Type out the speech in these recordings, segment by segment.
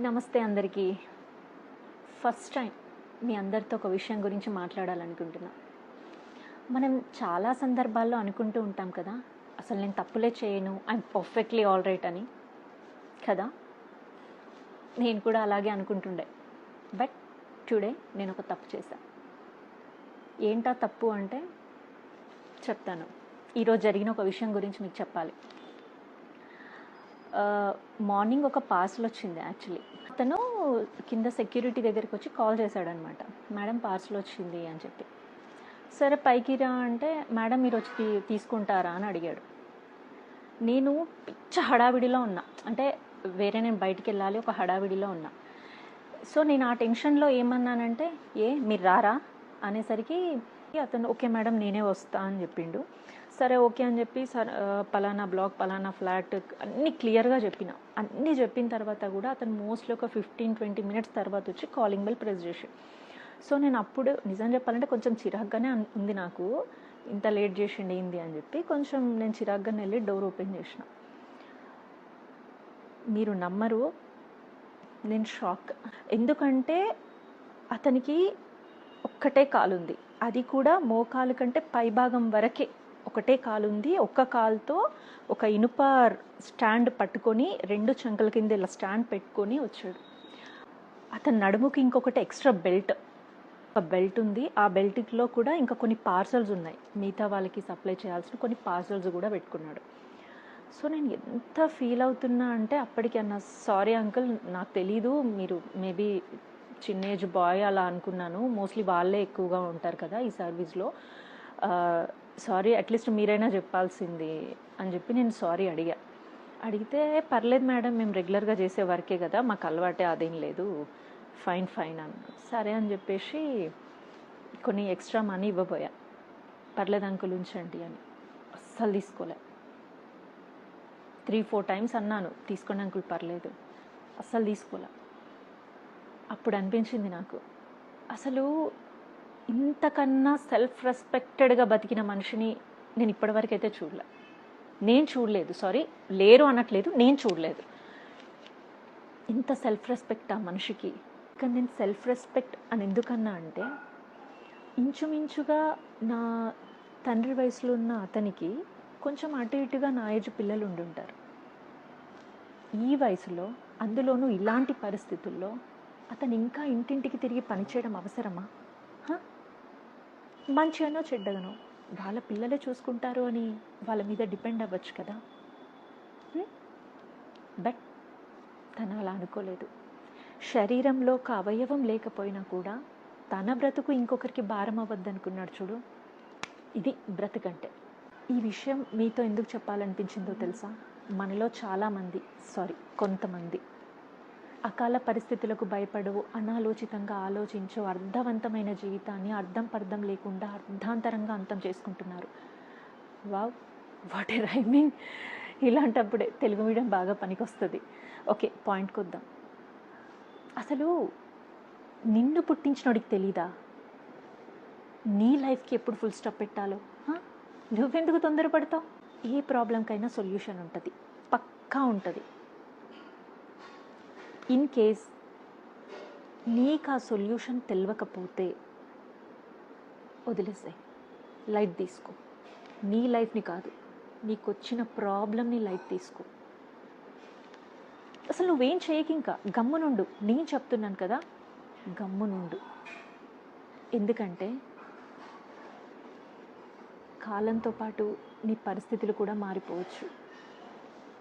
నమస్తే అందరికీ. First time మీ అందరితో ఒక విషయం గురించి మాట్లాడాలనుకుంటున్నా. మనం చాలా సందర్భాల్లో అనుకుంటూ ఉంటాం కదా అసలు నేను తప్పులే చేయను ఐఎమ్ పర్ఫెక్ట్లీ ఆల్ రైట్ అని. కదా? నేను కూడా అలాగే అనుకుంటుండే. బట్ టుడే నేను ఒక తప్పు చేశాను ఏంటా తప్పు అంటే చెప్తాను. ఈరోజు జరిగిన ఒక విషయం గురించి మీకు చెప్పాలి. మార్నింగ్ ఒక పార్సల్ వచ్చింది యాక్చువల్లీ. అతను కింద సెక్యూరిటీ దగ్గరికి వచ్చి కాల్ చేశాడనమాట. మేడం పార్సల్ వచ్చింది అని చెప్పి. సరే పైకి రా అంటే మేడం మీరు వచ్చి తీసుకుంటారా అని అడిగాడు. నేను పిచ్చ హడావిడిలో ఉన్నా. అంటే వేరే నేను బయటికి వెళ్ళాలి ఒక హడావిడిలో ఉన్నా. సో నేను ఆ టెన్షన్లో ఏమన్నానంటే ఏ మీరు రారా? అనేసరికి అతను ఓకే మేడం నేనే వస్తా అని చెప్పిండు. సరే ఓకే అని చెప్పి సర్ పలానా బ్లాక్ పలానా ఫ్లాట్ అన్నీ క్లియర్గా చెప్పిన. అన్నీ చెప్పిన తర్వాత కూడా అతను మోస్ట్లీ ఒక ఫిఫ్టీన్ ట్వంటీ మినిట్స్ తర్వాత వచ్చి కాలింగ్ బెల్ ప్రెస్ చేసి. సో నేను అప్పుడు నిజం చెప్పాలంటే కొంచెం చిరాగ్గానే ఉంది నాకు. ఇంత లేట్ చేసిండి ఏంది అని చెప్పి కొంచెం నేను చిరాగ్గానే వెళ్ళి డోర్ ఓపెన్ చేసిన. మీరు నమ్మరు. నేను షాక్. ఎందుకంటే అతనికి ఒక్కటే కాలు ఉంది అది కూడా మోకాలు కంటే పైభాగం వరకే. ఒకటే కాలు ఉంది ఒక్క కాలుతో ఒక ఇనుప స్టాండ్ పట్టుకొని రెండు చంకల కింద ఇలా స్టాండ్ పెట్టుకొని వచ్చాడు. అతని నడుముకి ఇంకొకటి ఎక్స్ట్రా బెల్ట్. ఒక బెల్ట్ ఉంది. ఆ బెల్ట్లో కూడా ఇంకా కొన్ని పార్సల్స్ ఉన్నాయి. మిగతా వాళ్ళకి సప్లై చేయాల్సిన కొన్ని పార్సల్స్ కూడా పెట్టుకున్నాడు. సో నేను ఎంత ఫీల్ అవుతున్నా అంటే అప్పటికి అన్న సారీ అంకుల్ నాకు తెలీదు. మీరు మేబీ చిన్న ఏజ్ బాయ్ అలా అనుకున్నాను. మోస్ట్లీ వాళ్ళే ఎక్కువగా ఉంటారు కదా ఈ సర్వీస్లో. సారీ అట్లీస్ట్ మీరైనా చెప్పాల్సింది అని చెప్పి నేను సారీ అడిగా. అడిగితే పర్లేదు మేడం మేము రెగ్యులర్గా చేసే వర్కే కదా మాకు అలవాటే అదేం లేదు. ఫైన్ ఫైన్ అన్న సరే అని చెప్పేసి కొన్ని ఎక్స్ట్రా మనీ ఇవ్వబోయా. పర్లేదు అంకుల్ ఉంచండి అని. అస్సలు తీసుకోలే. త్రీ ఫోర్ టైమ్స్ అన్నాను తీసుకోండి అంకుల్ పర్లేదు. అస్సలు తీసుకోలే. అప్పుడు అనిపించింది నాకు. అసలు ఇంతకన్నా సెల్ఫ్ రెస్పెక్టెడ్గా బతికిన మనిషిని నేను ఇప్పటివరకు అయితే చూడలే. నేను చూడలేదు సారీ లేరు అనట్లేదు నేను చూడలేదు. ఇంత సెల్ఫ్ రెస్పెక్ట్ ఆ మనిషికి. కానీ నేను సెల్ఫ్ రెస్పెక్ట్ అని ఎందుకన్నా అంటే ఇంచుమించుగా నా తండ్రి వయసులో ఉన్న అతనికి కొంచెం అటు ఇటుగా నా ఏజ్ పిల్లలు ఉండుంటారు ఈ వయసులో అందులోనూ ఇలాంటి పరిస్థితుల్లో అతను ఇంకా ఇంటింటికి తిరిగి పనిచేయడం అవసరమా? మంచిగానో చెడ్డగానో వాళ్ళ పిల్లలే చూసుకుంటారు అని వాళ్ళ మీద డిపెండ్ అవ్వచ్చు కదా. బట్ తను అలా అనుకోలేదు. శరీరంలో ఒక అవయవం లేకపోయినా కూడా తన బ్రతుకు ఇంకొకరికి భారం అవ్వద్దనుకున్నాడు చూడు. ఇది బ్రతుకంటే. ఈ విషయం మీతో ఎందుకు చెప్పాలనిపించిందో తెలుసా? మనలో చాలామంది సారీ కొంతమంది అకాల పరిస్థితులకు భయపడు అనాలోచితంగా ఆలోచించు. అర్థవంతమైన జీవితాన్ని అర్థం పర్థం లేకుండా అర్థాంతరంగా అంతం చేసుకుంటున్నారు. వావ్ వాట్ ఏ రైమింగ్ ఇలాంటప్పుడే తెలుగు మీడియం బాగా పనికొస్తుంది. ఓకే పాయింట్కి వద్దాం అసలు నిన్ను పుట్టించినోడికి తెలీదా? నీ లైఫ్కి ఎప్పుడు ఫుల్ స్టాప్ పెట్టాలో? నువ్వెందుకు తొందరపడతావు? ఏ ప్రాబ్లంకైనా సొల్యూషన్ ఉంటుంది. పక్కా ఉంటుంది. ఇన్ కేస్ నీకు ఆ సొల్యూషన్ తెలియకపోతే వదిలేసాయి. లైట్ తీసుకో. నీ లైఫ్ని కాదు నీకు వచ్చిన ప్రాబ్లమ్ని లైట్ తీసుకో. అసలు నువ్వేం చేయకి ఇంకా? గమ్మునుండు. నేను చెప్తున్నాను కదా గమ్మునుండు. ఎందుకంటే కాలంతో పాటు నీ పరిస్థితులు కూడా మారిపోవచ్చు.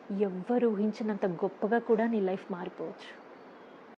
ఎవ్వరు ఊహించినంత గొప్పగా కూడా నీ లైఫ్ మారిపోవచ్చు.